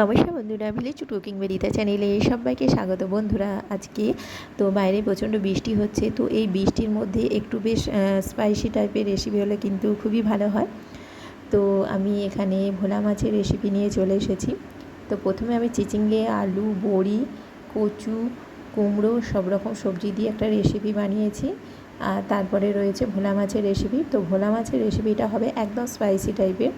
নমস্কার বন্ধুরা village cooking বেরিতা চ্যানেলে সবাইকে স্বাগত বন্ধুরা। আজকে তো বাইরে প্রচণ্ড বৃষ্টি হচ্ছে, তো এই বৃষ্টির মধ্যে একটু বেশ স্পাইসি টাইপের রেসিপি হলে কিন্তু খুবই ভালো হয়। তো আমি এখানে ভোলা মাছের রেসিপি নিয়ে চলে এসেছি। তো প্রথমে আমি চিচিঙ্গে, আলু, বড়ি, কচু, কুমড়ো, সব রকম সবজি দিয়ে একটা রেসিপি বানিয়েছি। আর তারপরে রয়েছে ভোলা মাছের রেসিপি তো ভোলা মাছের রেসিপিটা হবে একদম স্পাইসি টাইপের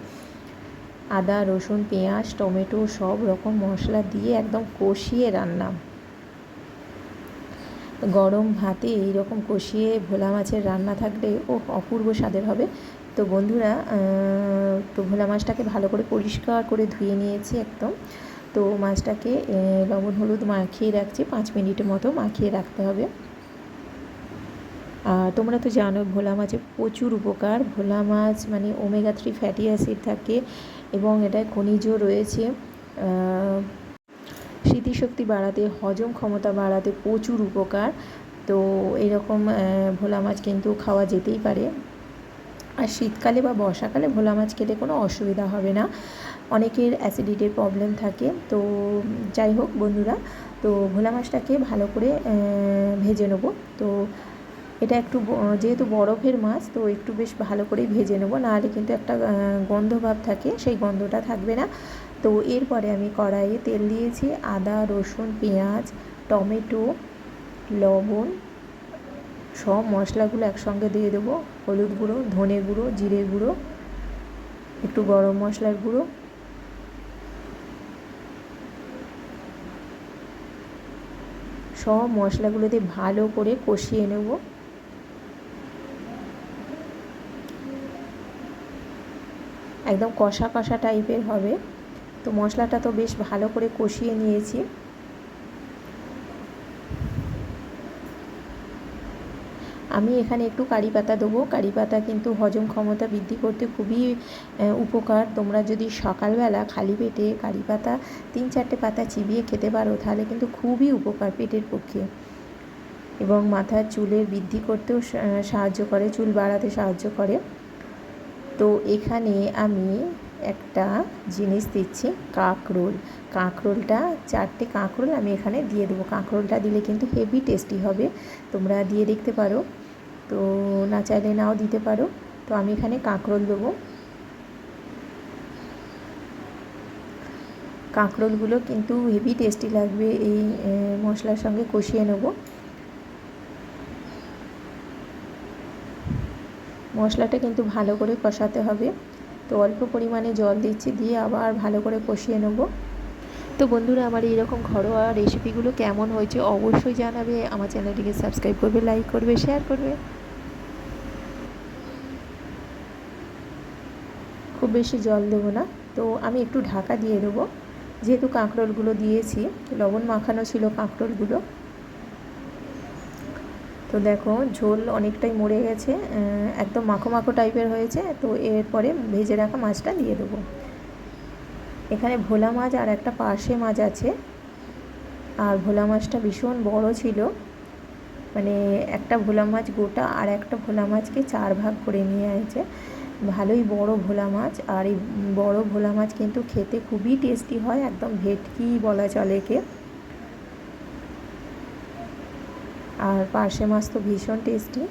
আদা, রসুন, পেঁয়াজ, টমেটো সব রকম মশলা দিয়ে একদম কষিয়ে রান্না। গরম ভাতে এই রকম কষিয়ে ভোলা মাছের রান্না থাকলে ও অপূর্ব স্বাদের হবে। তো বন্ধুরা তো ভোলা মাছটাকে ভালো করে পরিষ্কার করে ধুয়ে নিয়েছি একদম। তো মাছটাকে লবণ, হলুদ মাখিয়ে রাখছি, পাঁচ মিনিটের মতো মাখিয়ে রাখতে হবে। তোমরা তো জানো ভোলা মাছে প্রচুর উপকার। ভোলা মাছ মানে ওমেগা থ্রি ফ্যাটি অ্যাসিড থাকে এবং এটায় খনিজ রয়েছে। স্মৃতিশক্তি বাড়াতে, হজম ক্ষমতা বাড়াতে প্রচুর উপকার। তো এরকম ভোলা মাছ কিন্তু খাওয়া যেতেই পারে। আর শীতকালে বা বর্ষাকালে ভোলা মাছ খেলে কোনো অসুবিধা হবে না। অনেকের অ্যাসিডিটির প্রবলেম থাকে। তো যাই হোক বন্ধুরা, তো ভোলা মাছটাকে ভালো করে ভেজে নেব। তো এটা একটু যেহেতু বরফের মাছ, তো একটু বেশ ভালো করেই ভেজে নেব। নাহলে কিন্তু একটা গন্ধ ভাব থাকে, সেই গন্ধটা থাকবে না। তো এরপরে আমি কড়াইয়ে তেল দিয়েছি, আদা, রসুন, পেঁয়াজ, টমেটো, লবণ, সব মশলাগুলো একসঙ্গে দিয়ে দেবো। হলুদ গুঁড়ো, ধনে গুঁড়ো, জিরে গুঁড়ো, একটু গরম মশলার গুঁড়ো। সব মশলাগুলো দিয়ে ভালো করে কষিয়ে নেব। একদম কষা কষা টাইপের হবে। তো মশলাটা তো বেশ ভালো করে কষিয়ে নিয়েছি। আমি এখানে একটু কারি পাতা দেবো। কারি পাতা কিন্তু হজম ক্ষমতা বৃদ্ধি করতে খুবই উপকার। তোমরা যদি সকালবেলা খালি পেটে কারি পাতা, তিন চারটে পাতা চিবিয়ে খেতে পারো, তাহলে কিন্তু খুবই উপকার পেটের পক্ষে। এবং মাথার চুলের বৃদ্ধি করতেও সাহায্য করে, চুল বাড়াতে সাহায্য করে। তো এখানে আমি একটা জিনিস দিচ্ছি, কাঁকরোল। কাঁকরোলটা, চারটে কাঁকরোল আমি এখানে দিয়ে দেবো। কাঁকরোলটা দিলে কিন্তু হেভি টেস্টি হবে, তোমরা দিয়ে দেখতে পারো। তো না চাইলে নাও দিতে পারো। তো আমি এখানে কাঁকরোল দেবো। কাঁকরোলগুলো কিন্তু হেভি টেস্টি লাগবে, এই মশলার সঙ্গে কষিয়ে নেব। মশলাটা কিন্তু ভালো করে কষাতে হবে। তো অল্প পরিমাণে জল দিচ্ছি, দিয়ে আবার ভালো করে কষিয়ে নেব। তো বন্ধুরা, আমার এইরকম ঘরোয়া রেসিপিগুলো কেমন হয়েছে অবশ্যই জানাবে। আমার চ্যানেলটিকে সাবস্ক্রাইব করবে লাইক করবে শেয়ার করবে। খুব বেশি জল দেবো না। তো আমি একটু ঢাকা দিয়ে দেবো। যেহেতু কাঁকরোলগুলো দিয়েছি, লবণ মাখানো ছিল কাঁকরোলগুলো। তো দেখো, ঝোল অনেকটাই মরে গেছে একদম মাখো মাখো টাইপের হয়েছে, তো এরপরে ভেজে রাখা মাছটা দিয়ে দেবো। এখানে ভোলা মাছ আর একটা পার্শে মাছ আছে, আর ভোলা মাছটা ভীষণ বড় ছিল। মানে একটা ভোলা মাছ গোটা আর একটা ভোলা মাছকে চার ভাগ করে নিয়ে আছে ভালোই বড় ভোলা মাছ, আর এই বড় ভোলা মাছ কিন্তু খেতে খুবই টেস্টি হয়, একদম ভেটকি বলা চলে কে আর পার্শে মাছ তো ভীষণ টেস্টি